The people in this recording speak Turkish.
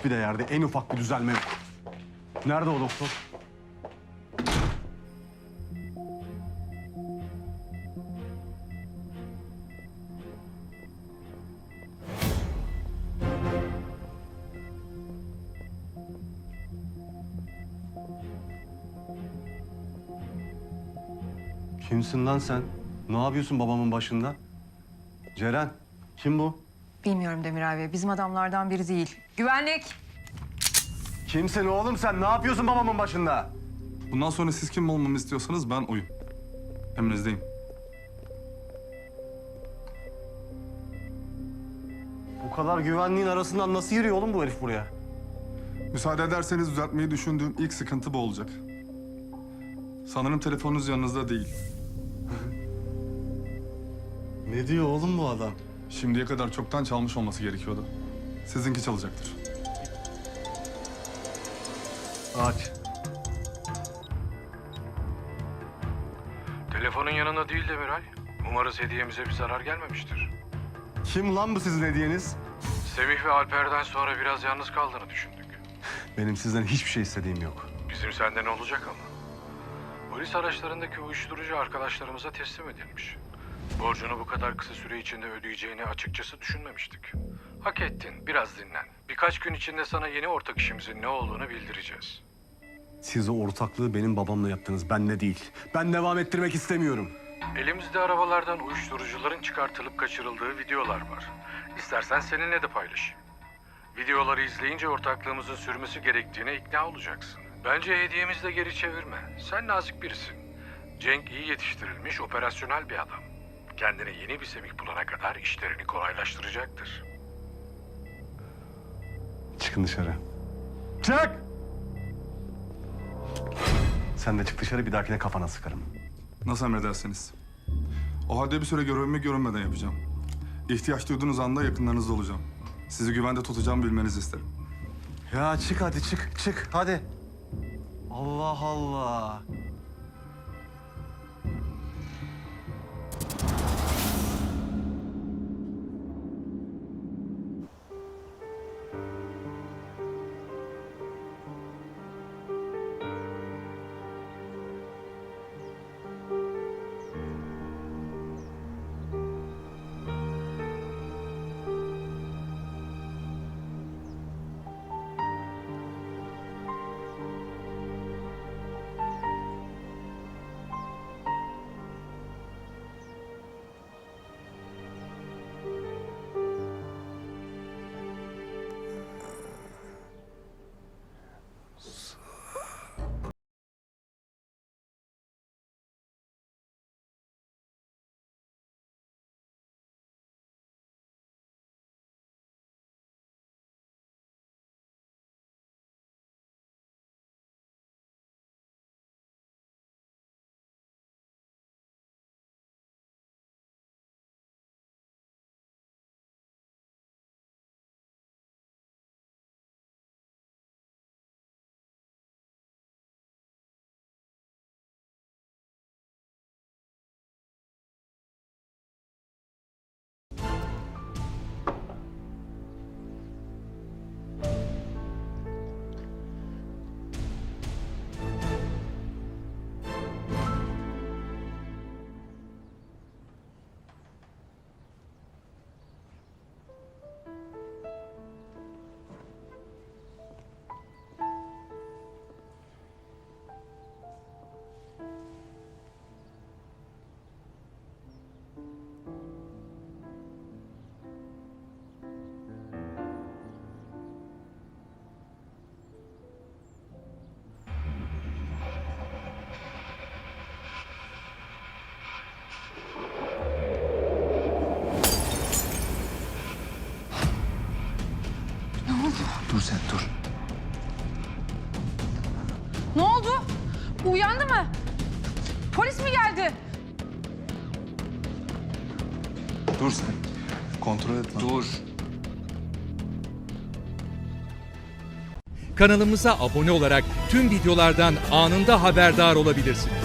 Hiçbir de yerde en ufak bir düzelme yok. Nerede o doktor? Kimsin lan sen? Ne yapıyorsun babamın başında? Ceren, kim bu? Bilmiyorum Demir abi. Bizim adamlardan biri değil. Güvenlik. Kimsin oğlum sen? Ne yapıyorsun babamın başında? Bundan sonra siz kim olmamı istiyorsanız ben oyum. Emrinizdeyim. Bu kadar güvenliğin arasından nasıl giriyor oğlum bu herif buraya? Müsaade ederseniz düzeltmeyi düşündüğüm ilk sıkıntı bu olacak. Sanırım telefonunuz yanınızda değil. Ne diyor oğlum bu adam? Şimdiye kadar çoktan çalmış olması gerekiyordu. Sizinki çalacaktır. Aç. Telefonun yanında değil Demiray. Umarız hediyemize bir zarar gelmemiştir. Kim lan bu sizin hediyeniz? Semih ve Alper'den sonra biraz yalnız kaldığını düşündük. Benim sizden hiçbir şey istediğim yok. Bizim senden olacak ama. Polis araçlarındaki uyuşturucu arkadaşlarımıza teslim edilmiş. Borcunu bu kadar kısa süre içinde ödeyeceğini açıkçası düşünmemiştik. Hak ettin, biraz dinlen. Birkaç gün içinde sana yeni ortak işimizin ne olduğunu bildireceğiz. Siz o ortaklığı benim babamla yaptınız, benle değil. Ben devam ettirmek istemiyorum. Elimizde arabalardan uyuşturucuların çıkartılıp kaçırıldığı videolar var. İstersen seninle de paylaşayım. Videoları izleyince ortaklığımızın sürmesi gerektiğine ikna olacaksın. Bence hediyemizi de geri çevirme. Sen nazik birisin. Cenk iyi yetiştirilmiş, operasyonel bir adam. Kendine yeni bir semih bulana kadar işlerini kolaylaştıracaktır. Çıkın dışarı. Çık! Sen de çık dışarı, bir dahakine kafana sıkarım. Nasıl emrederseniz. O halde bir süre görevimi görünmeden yapacağım. İhtiyaç duyduğunuz anda yakınlarınızda olacağım. Sizi güvende tutacağımı bilmenizi isterim. Ya çık hadi, çık, çık, hadi. Allah Allah. Dur sen dur. Ne oldu? Uyandı mı? Polis mi geldi? Dur sen. Kontrol et lan. Dur. Kanalımıza abone olarak tüm videolardan anında haberdar olabilirsiniz.